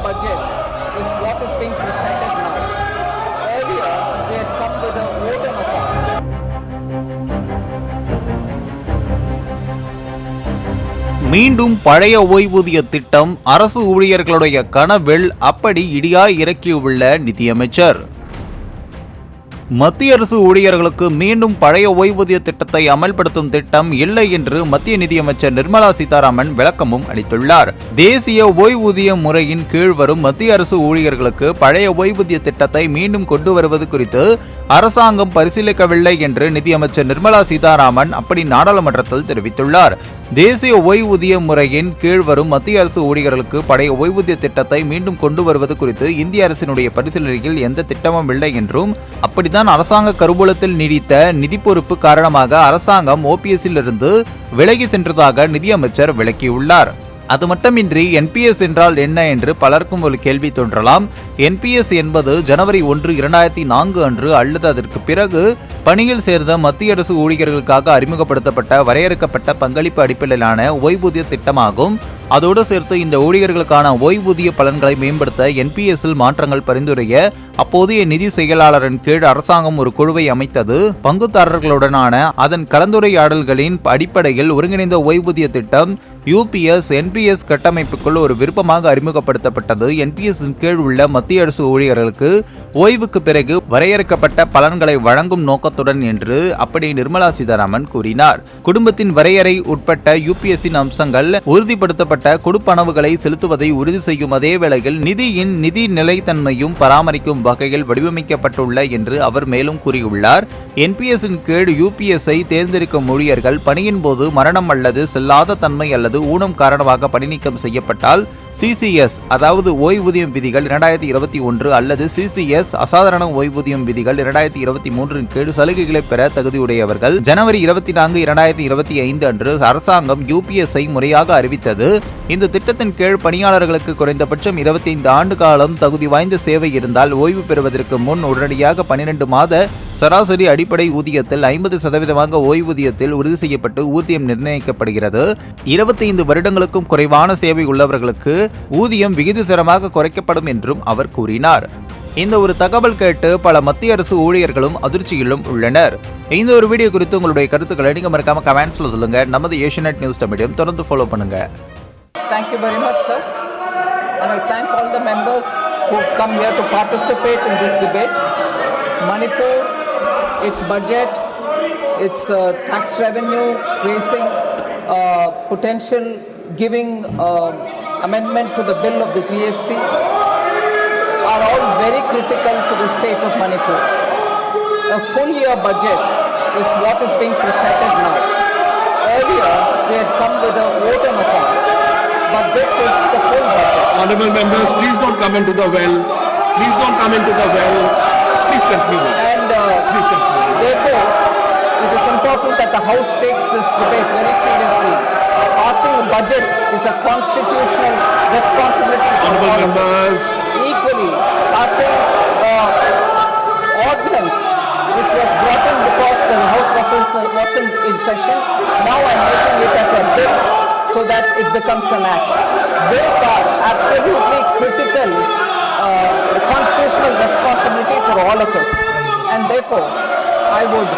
budget is what is being presented now. Earlier, they had come with a vote account. மீண்டும் பழைய ஓய்வூதிய திட்டம் அரசு ஊழியர்களுடைய கனவில் அப்படி இடியாய் இறக்கியுள்ள நிதியமைச்சர் மத்திய அரசு ஊழியர்களுக்கு மீண்டும் பழைய ஓய்வூதிய திட்டத்தை அமல்படுத்தும் திட்டம் இல்லை என்று மத்திய நிதியமைச்சர் நிர்மலா சீதாராமன் விளக்கமும் அளித்துள்ளார். தேசிய ஓய்வூதிய முறையின் கீழ் வரும் மத்திய அரசு ஊழியர்களுக்கு பழைய ஓய்வூதிய திட்டத்தை மீண்டும் கொண்டு வருவது குறித்து அரசாங்கம் பரிசீலிக்கவில்லை என்று நிதியமைச்சர் நிர்மலா சீதாராமன் அப்படி நாடாளுமன்றத்தில் தெரிவித்துள்ளார். தேசிய ஓய்வூதிய முறையின் கீழ் வரும் மத்திய அரசு ஊழியர்களுக்கு பழைய ஓய்வூதிய திட்டத்தை மீண்டும் கொண்டு வருவது குறித்து இந்திய அரசினுடைய பரிசீலனையில் எந்த திட்டமும் இல்லை என்றும் அப்படித்தான் அரசாங்க கருவூலத்தில் நீடித்த நிதி பொறுப்பு காரணமாக அரசாங்கம் ஓபிஎஸ்ஸிலிருந்து விலகி சென்றதாக நிதியமைச்சர் விளக்கியுள்ளார். அது மட்டுமின்றி என்பிஎஸ் என்றால் என்ன என்று பலருக்கும் ஒரு கேள்வி தோன்றலாம். என்பிஎஸ் என்பது ஜனவரி ஒன்று இரண்டாயிரத்தி நான்கு அன்று அல்லது அதற்கு பிறகு பணியில் சேர்ந்த மத்திய அரசு ஊழியர்களுக்காக அறிமுகப்படுத்தப்பட்ட வரையறுக்கப்பட்ட பங்களிப்பு அடிப்படையிலான ஓய்வூதிய திட்டமாகும். அதோடு சேர்த்து இந்த ஊழியர்களுக்கான ஓய்வூதிய பலன்களை மேம்படுத்த என்பிஎஸ்ஸில் மாற்றங்கள் பரிந்துரைய அப்போதைய நிதி செயலாளரின் கீழ் அரசாங்கம் ஒரு குழுவை அமைத்தது. பங்குதாரர்களுடனான அதன் கலந்துரையாடல்களின் அடிப்படையில் ஒருங்கிணைந்த ஓய்வூதிய திட்டம் யூபிஎஸ் என்பிஎஸ் கட்டமைப்புக்குள் ஒரு விருப்பமாக அறிமுகப்படுத்தப்பட்டது. என்பிஎஸ் கீழ் உள்ள மத்திய அரசு ஊழியர்களுக்கு ஓய்வுக்கு பிறகு வரையறுக்கப்பட்ட பலன்களை வழங்கும் நோக்கத்துடன் என்று அப்படி நிர்மலா சீதாராமன் கூறினார். குடும்பத்தின் வரையறை உட்பட்ட யூபிஎஸ்ஸின் அம்சங்கள் உறுதிப்படுத்தப்பட்ட கொடுப்பனவுகளை செலுத்துவதை உறுதி செய்யும் அதே வேளையில் நிதியின் நிதி நிலைத்தன்மையும் பராமரிக்கும் வகையில் வடிவமைக்கப்பட்டுள்ள என்று அவர் மேலும் கூறியுள்ளார். என்பிஎஸ்ஸின் கீழ் யூபிஎஸ்ஐ தேர்ந்தெடுக்கும் ஊழியர்கள் பணியின் போது மரணம் அல்லது செல்லாத தன்மை அல்லது ஊனம் காரணமாக பணிநீக்கம் செய்யப்பட்டால் சிசிஎஸ் அதாவது ஓய்வூதியம் விதிகள் இரண்டாயிரத்தி இருபத்தி ஒன்று அல்லது சிசிஎஸ் அசாதாரண ஓய்வூதியம் விதிகள் இரண்டாயிரத்தி இருபத்தி மூன்றின் கீழ் சலுகைகளை பெற தகுதியுடையவர்கள். ஜனவரி இருபத்தி நான்கு இரண்டாயிரத்தி இருபத்தி ஐந்து அன்று அரசாங்கம் யூபிஎஸ்ஐ முறையாக அறிவித்தது. இந்த திட்டத்தின் கீழ் பணியாளர்களுக்கு குறைந்தபட்சம் இருபத்தைந்து ஆண்டு காலம் தகுதி வாய்ந்த சேவை இருந்தால் ஓய்வு பெறுவதற்கு முன் உடனடியாக பன்னிரண்டு மாத சராசரி அடிப்படை ஊதியத்தில் ஐம்பது சதவீதமாக ஓய்வூதியத்தில் உறுதி செய்யப்பட்டு ஊதியம் நிர்ணயிக்கப்படுகிறது. இருபத்தைந்து வருடங்களுக்கும் குறைவான சேவை உள்ளவர்களுக்கு ஊதியம் விகிதசரமாக குறைக்கப்படும் என்றும் அவர் கூறினார் இந்த ஒரு தகவல் கேட்டு பல மத்திய அரசு ஊழியர்களும் அதிர்ச்சியிலும் உள்ளனர் இந்த ஒரு வீடியோ குறித்து உங்களுடைய கருத்துக்களை நீங்க மறக்காம கமெண்ட்ஸ்ல சொல்லுங்க நமது ஏஷியநெட் நியூஸ் தமிழையும் தொடர்ந்து ஃபாலோ பண்ணுங்க Thank you very much, sir. And I thank all the members who've come here to participate in this debate. Manipur, its budget, its uh, tax revenue raising, uh, potential giving uh, amendment to the bill of the GST are all very critical to the state of Manipur. A full year budget is what is being presented now. Earlier, we had come with a vote on account, but this is the full budget. Honorable members, please don't come into the well. Please don't come into the well. Please continue. And uh, Please continue. therefore, it is important that the House takes this debate very seriously. Passing a budget is a constitutional responsibility for all of us. members, Equally, passing uh, ordinance which was brought in because the House wasn't, wasn't in session, now I'm making it as a bill so that it becomes an act. Bills are absolutely critical uh, constitutional responsibility for all of us. And therefore, I would